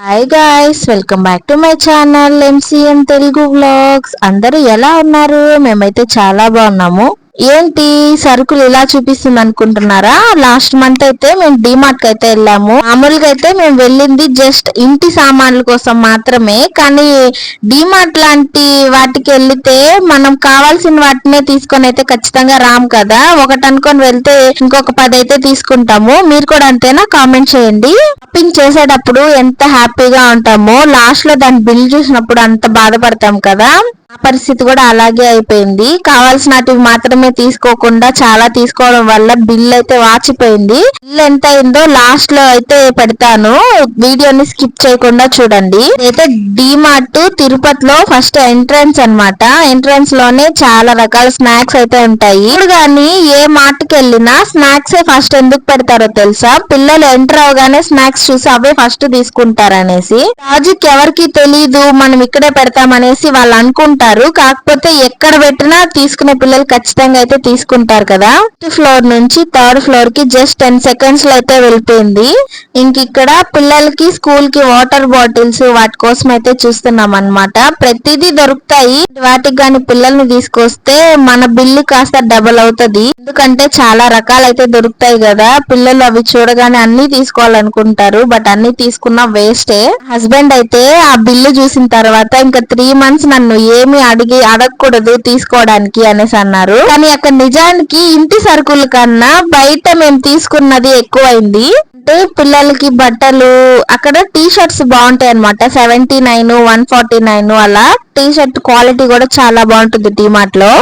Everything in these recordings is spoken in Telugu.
Hi guys welcome back to my channel MCM Telugu vlogs అందరూ ఎలా ఉన్నారు? మేమైతే చాలా బాగున్నాము. ఏంటి? సరుకులు ఇలా చూపిస్తుంది అనుకుంటున్నారా? లాస్ట్ మంత్ అయితే మేము డిమార్ట్కి అయితే వెళ్ళాము. మామూలుగా అయితే మేము వెళ్ళింది జస్ట్ ఇంటి సామాన్ల కోసం మాత్రమే. కానీ డిమార్ట్ లాంటి వాటికి వెళ్తే మనం కావాల్సిన వాటినే తీసుకొని అయితే ఖచ్చితంగా రాము కదా. ఒకటి అనుకొని వెళ్తే ఇంకొక పది అయితే తీసుకుంటాము. మీరు కూడా అంతేనా? కామెంట్ చేయండి. షాపింగ్ చేసేటప్పుడు ఎంత హ్యాపీగా ఉంటామో లాస్ట్లో దాని బిల్ చూసినప్పుడు అంత బాధపడతాం కదా. పరిస్థితి కూడా అలాగే అయిపోయింది. కావాల్సినటివి మాత్రమే తీసుకోకుండా చాలా తీసుకోవడం వల్ల బిల్ అయితే వాచిపోయింది. బిల్ ఎంత అయిందో లాస్ట్లో అయితే పెడతాను. వీడియోని స్కిప్ చేయకుండా చూడండి. అయితే డిమార్ట్ తిరుపతిలో ఫస్ట్ ఎంట్రన్స్ అనమాట ఎంట్రన్స్లోనే చాలా రకాల స్నాక్స్ అయితే ఉంటాయి. ఇప్పుడు కానీ ఏ మార్ట్కి వెళ్ళినా స్నాక్స్ ఫస్ట్ ఎందుకు పెడతారో తెలుసా? పిల్లలు ఎంటర్ అవగానే స్నాక్స్ చూసి అవే ఫస్ట్ తీసుకుంటారు అనేసి లాజిక్ ఎవరికి తెలీదు. మనం ఇక్కడే పెడతామనేసి వాళ్ళు అనుకుంటారు. ఉంటారు కాకపోతే ఎక్కడ పెట్టినా తీసుకునే పిల్లలు ఖచ్చితంగా అయితే తీసుకుంటారు కదా. ఫస్ట్ ఫ్లోర్ నుంచి థర్డ్ ఫ్లోర్కి జస్ట్ టెన్ సెకండ్స్లో అయితే వెళ్ళిపోయింది ఇంక ఇక్కడ పిల్లలకి స్కూల్కి వాటర్ బాటిల్స్ వాటి కోసం అయితే చూస్తున్నాం అనమాట ప్రతిదీ దొరుకుతాయి. వాటికి కానీ పిల్లల్ని తీసుకొస్తే మన బిల్లు కాస్త డబల్ అవుతుంది. ఎందుకంటే చాలా రకాలు అయితే దొరుకుతాయి కదా. పిల్లలు అవి చూడగానే అన్ని తీసుకోవాలనుకుంటారు. బట్ అన్ని తీసుకున్న వేస్టే హస్బెండ్ అయితే ఆ బిల్లు చూసిన తర్వాత ఇంకా త్రీ మంత్స్ నన్ను ఏం ఏమి అడిగి అడగకూడదు తీసుకోవడానికి అనేసి అన్నారు. కానీ అక్కడ నిజానికి ఇంటి సరుకుల కన్నా బయట మేము తీసుకున్నది ఎక్కువైంది. అంటే పిల్లలకి బట్టలు అక్కడ టీ షర్ట్స్ బాగుంటాయి అనమాట seventy nine one forty nine అలా. టీ షర్ట్ క్వాలిటీ కూడా చాలా బాగుంటుంది డిమార్ట్లో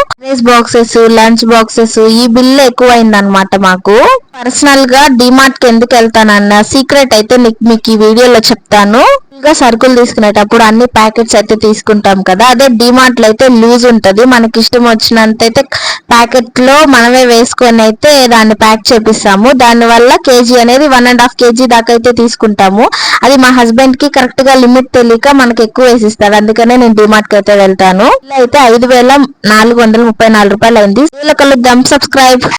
బాక్సెస్ లంచ్ బాక్సెస్ ఈ బిల్ ఎక్కువైంది అనమాట మాకు. పర్సనల్గా డిమార్ట్కి ఎందుకు వెళ్తానన్న సీక్రెట్ అయితే మీకు ఈ వీడియోలో చెప్తాను. గా సరుకులు తీసుకునేటప్పుడు అన్ని ప్యాకెట్స్ అయితే తీసుకుంటాం కదా. అదే డిమార్ట్లో అయితే లూజ్ ఉంటది. మనకి ఇష్టం వచ్చినంత అయితే ప్యాకెట్లో మనమే వేసుకొని అయితే దాన్ని ప్యాక్ చేపిస్తాము. దాని వల్ల కేజీ అనేది వన్ అండ్ హాఫ్ కేజీ దాకా అయితే తీసుకుంటాము. అది మా హస్బెండ్కి కరెక్ట్గా లిమిట్ తెలియక మనకి ఎక్కువ వేసిస్తాడు అందుకనే నేను డిమార్ట్కి అయితే వెళ్తాను. అయితే ఐదు వేల నాలుగు వందల ముప్పై నాలుగు రూపాయలు అయింది. దమ్ సబ్స్క్రైబ్